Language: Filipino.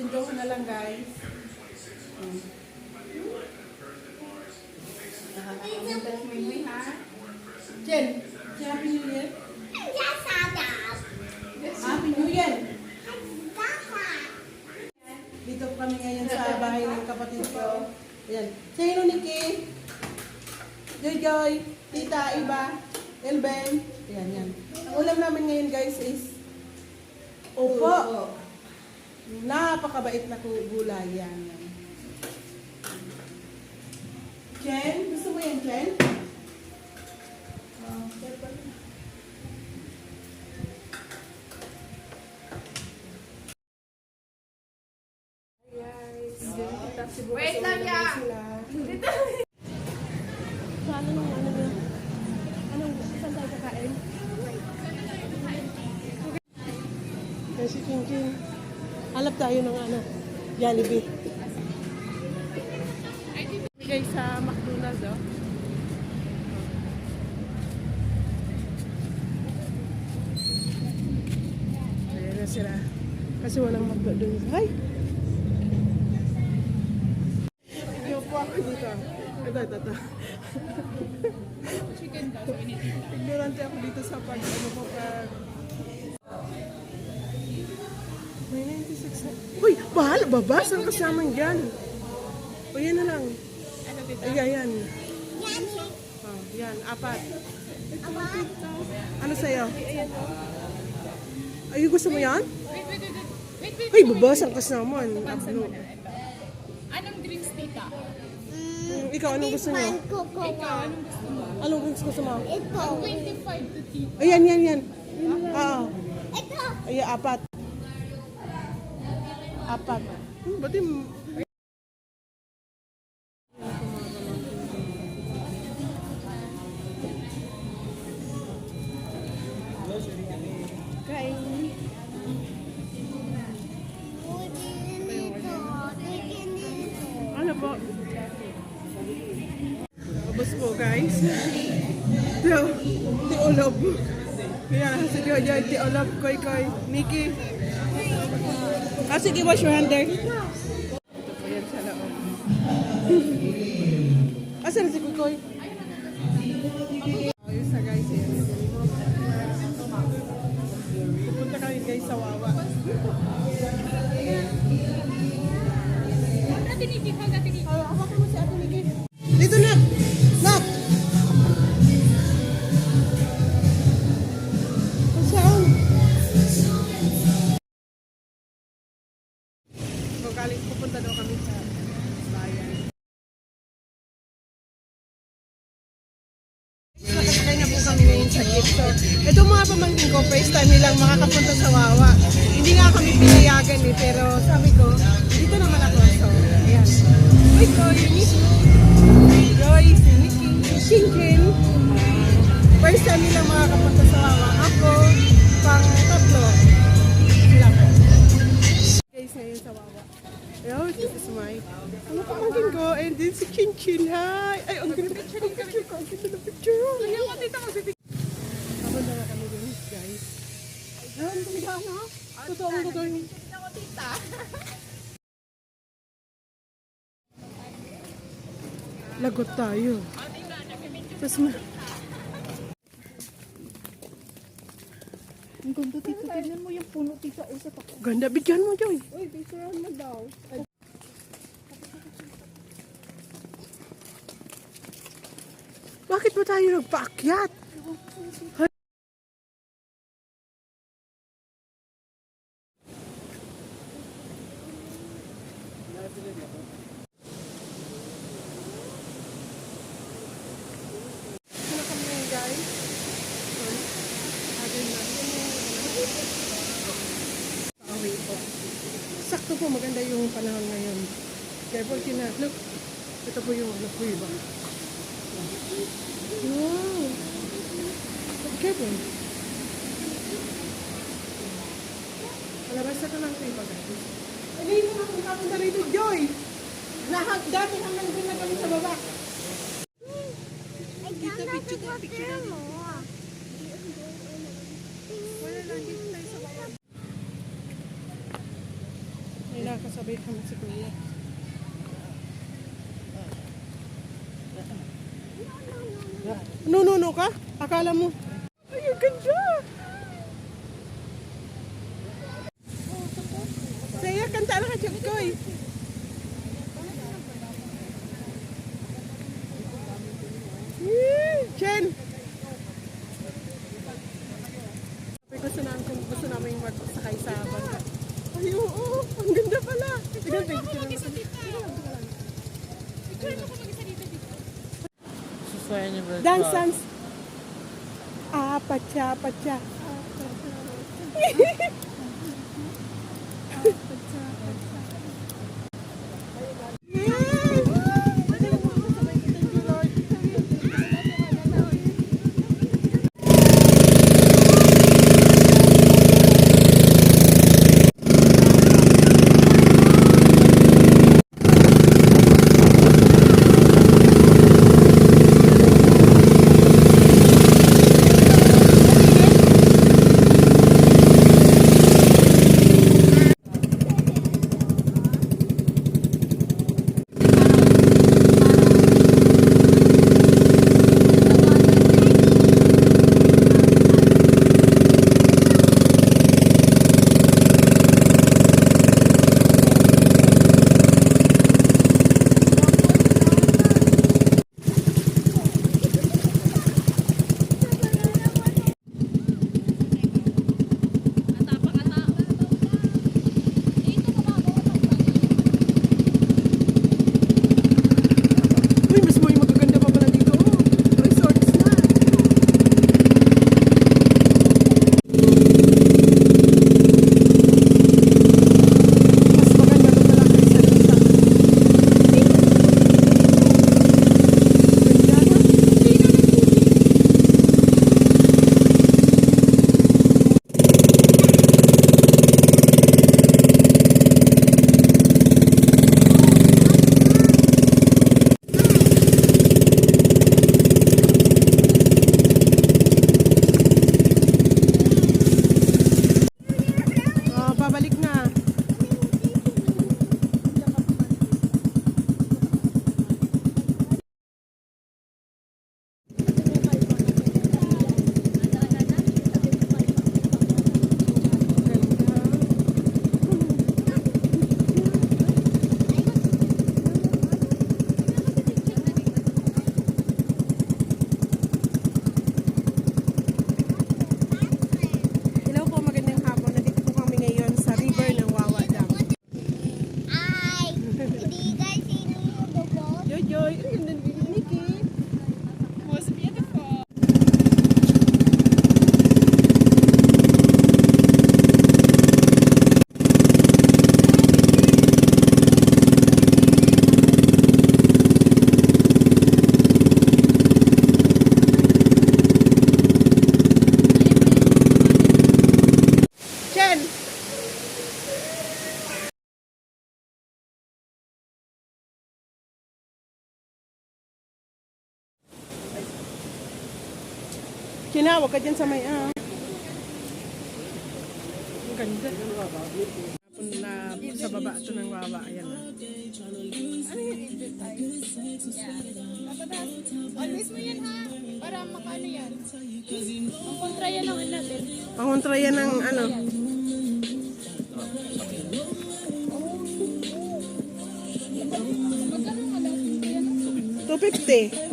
Tindohan na lang guys. Hmm. Nakakapunta si Mimi ha? Jen, Happy New Year? Happy New Year! Dito kami ngayon sa bahay ng kapatid ko. Ayan. Say hello, Nikki. Joy Joy, Tita, Iba, Elben. Ayan, yan. Ang ulam namin ngayon guys is Opo. Napakabait na gulay yan. yan. Jen, gusto mo yan, Jen? Oh, pepper. Wait lang ya! Paano nung ano yun? Anong, saan tayo kakain? Kasi King King. Halap tayo ng ano, Jollibee. Guys, sa McDonald's, oh. Ayan na sila. Kasi walang McDonald's. Ay! Video po ako dito. Ito, ito, ito. Ignorante ako dito sa pag ano ko pag... Bahala! Babas ang kasamang dyan. O yan na lang. Ano? Ay, ayan. Oh, yan. Apat. Ano sa'yo? Ay, gusto mo yan? Wait, wait, wait, wait. Wait, wait. Ay, babas ang kasaman. Pansin Abno. mo na ito. Anong drinks tita? Hmm, ikaw, anong gusto niyo? Ikaw, anong gusto mo? Anong gusto mo? Ang 25 to tita. Ayan, yan, yan. Oo. Ay, apat. Apat. Hmm, ba't yung... Kain. Ano po? Ubus po, guys. Tiyo, ti ulob. Kaya, si Tiyo Joy, ti ulob, koy koy. Nikki. Ah, sige, wash your hand there. Ito po yan sa loob. Asan si Kukoy? Ayos na guys, yan. Pupunta kami guys sa Wawa. Kami ngayon sa jeep. So, ito mga pamangkin ko, first time nilang makakapunta sa Wawa. Hindi nga kami pinayagan eh, pero sabi ko, dito naman ako. So, ayan. Uy, ko, Eunice. Joyce, Nikki, Shinkin. First time nilang makakapunta sa Wawa. Ako, pang tatlo. Sila po. Guys, ngayon sa Wawa. Ayun, this is my ano pamangkin ko, and then si Chin Chin, hi! Ay, ang ganda ang ganda ko, ang ganda na. Totoo, ang totoo. Tignan ko tita. Lagot tayo. Tapos ma... Ang ganda tita. Tignan mo yung puno tita. O sa tako. Ganda, bigyan mo, Joy. Uy, picturean mo daw. Bakit ba tayo nagpaakyat? Ano kami ngayon, guys? Sorry. Agad na. Pauwi po. Sakto po, maganda yung panahon ngayon. Careful kina. Look, ito po yung ano po iba. Wow! Careful. Palabas na ka lang kayo ba, guys? Ay, mo na kung kapunta rito, Joy! Lahat, dati hanggang doon na kami sa baba. Dito, picture, picture. Wala lang, dito tayo sa baba. May Kinakasabay kami si Kuya. Nununo ka? Akala mo? Ay, ang ganda! Saya, kanta na ka, Chapkoy. Yee! Chen! Gusto namin gusto namin magsakay sa bangka. Ay, oo, ang ganda you. Sustainable. Dance, dance. Ah, pacha, pacha. Ay, hindi guys, sino yung dugo? Joy, Joy. Kinawag ka dyan sa may ah. Ang ganda. Hapon na sa baba ito ng wawa. Ayan na. Always mo yan ha. Para makano yan. Ang kontra yan ang natin. Pangontra yan ng ano. Magkano nga daw? 250.